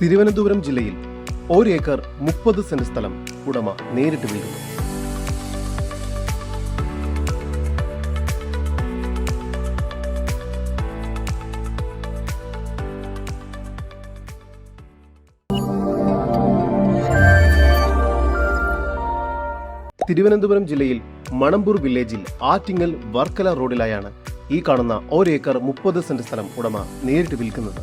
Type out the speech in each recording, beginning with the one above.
തിരുവനന്തപുരം ജില്ലയിൽ ഒരു ഏക്കർ മുപ്പത് സെന്റ് സ്ഥലം ഉടമ നേരിട്ട് വിൽക്കുന്നു. തിരുവനന്തപുരം ജില്ലയിൽ മണമ്പൂർ വില്ലേജിൽ ആറ്റിങ്ങൽ വർക്കല റോഡിലായാണ് ഈ കാണുന്ന ഒരേക്കർ മുപ്പത് സെന്റ് സ്ഥലം ഉടമ നേരിട്ട് വിൽക്കുന്നത്.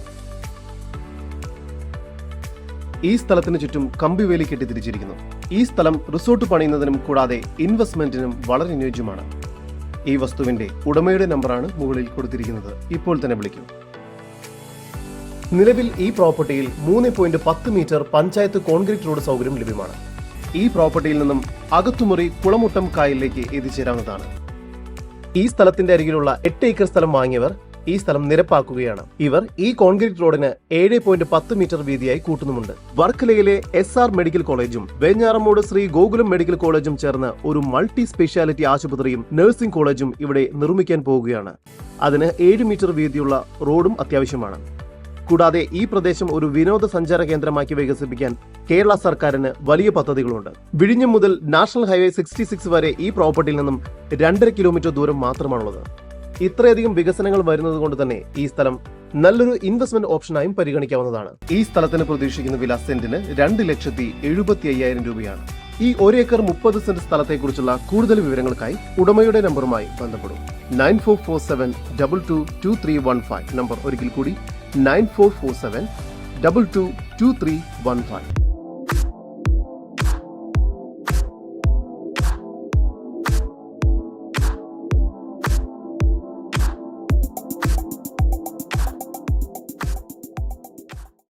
ഈ സ്ഥലത്തിന് ചുറ്റും കമ്പിവേലി കെട്ടി തിരിച്ചിരിക്കുന്നു. ഈ സ്ഥലം റിസോർട്ട് പണിയുന്നതിനും കൂടാതെ ഇൻവെസ്റ്റ്മെന്റിനും വളരെ അനുയോജ്യമാണ്. ഈ വസ്തുവിന്റെ ഉടമയുടെ നമ്പറാണ് മുകളിൽ കൊടുത്തിരിക്കുന്നത്. ഇപ്പോൾ തന്നെ വിളിക്കും. നിലവിൽ ഈ പ്രോപ്പർട്ടിയിൽ മൂന്ന് പോയിന്റ് പത്ത് മീറ്റർ പഞ്ചായത്ത് കോൺക്രീറ്റ് റോഡ് സൗകര്യം ലഭ്യമാണ്. ഈ പ്രോപ്പർട്ടിയിൽ നിന്നും അകത്തുമുറി കുളമുട്ടം കായലിലേക്ക് എത്തിച്ചേരാവുന്നതാണ്. ഈ സ്ഥലത്തിന്റെ അരികിലുള്ള എട്ട് ഏക്കർ സ്ഥലം വാങ്ങിയവർ ഈ സ്ഥലം നിരപ്പാക്കുകയാണ്. ഇവർ ഈ കോൺക്രീറ്റ് റോഡിന് ഏഴ് പോയിന്റ് പത്ത് മീറ്റർ വീതിയായി കൂട്ടുന്നുമുണ്ട്. വർക്കലയിലെ എസ് ആർ മെഡിക്കൽ കോളേജും വെഞ്ഞാറമൂട് ശ്രീ ഗോകുലം മെഡിക്കൽ കോളേജും ചേർന്ന് ഒരു മൾട്ടി സ്പെഷ്യാലിറ്റി ആശുപത്രിയും നഴ്സിംഗ് കോളേജും ഇവിടെ നിർമ്മിക്കാൻ പോവുകയാണ്. അതിന് ഏഴ് മീറ്റർ വീതിയുള്ള റോഡും അത്യാവശ്യമാണ്. കൂടാതെ ഈ പ്രദേശം ഒരു വിനോദസഞ്ചാര കേന്ദ്രമാക്കി വികസിപ്പിക്കാൻ കേരള സർക്കാരിന് വലിയ പദ്ധതികളുണ്ട്. വിഴിഞ്ഞം മുതൽ നാഷണൽ ഹൈവേ സിക്സ്റ്റി സിക്സ് വരെ ഈ പ്രോപ്പർട്ടിയിൽ നിന്നും രണ്ടര കിലോമീറ്റർ ദൂരം മാത്രമാണുള്ളത്. ഇത്രയധികം വികസനങ്ങൾ വരുന്നത് കൊണ്ട് തന്നെ ഈ സ്ഥലം നല്ലൊരു ഇൻവെസ്റ്റ്മെന്റ് ഓപ്ഷനായും പരിഗണിക്കാവുന്നതാണ്. ഈ സ്ഥലത്തിന് പ്രതീക്ഷിക്കുന്ന വില സെന്റിന് രണ്ട് ലക്ഷത്തി എഴുപത്തി അയ്യായിരം രൂപയാണ്. ഈ ഒരു ഏക്കർ മുപ്പത് സെന്റ് സ്ഥലത്തെക്കുറിച്ചുള്ള കൂടുതൽ വിവരങ്ങൾക്കായി ഉടമയുടെ നമ്പറുമായി ബന്ധപ്പെടും. Nine four four seven double two two three one five. Number ഒരിക്കൽ കൂടി nine four four seven double two two three one five.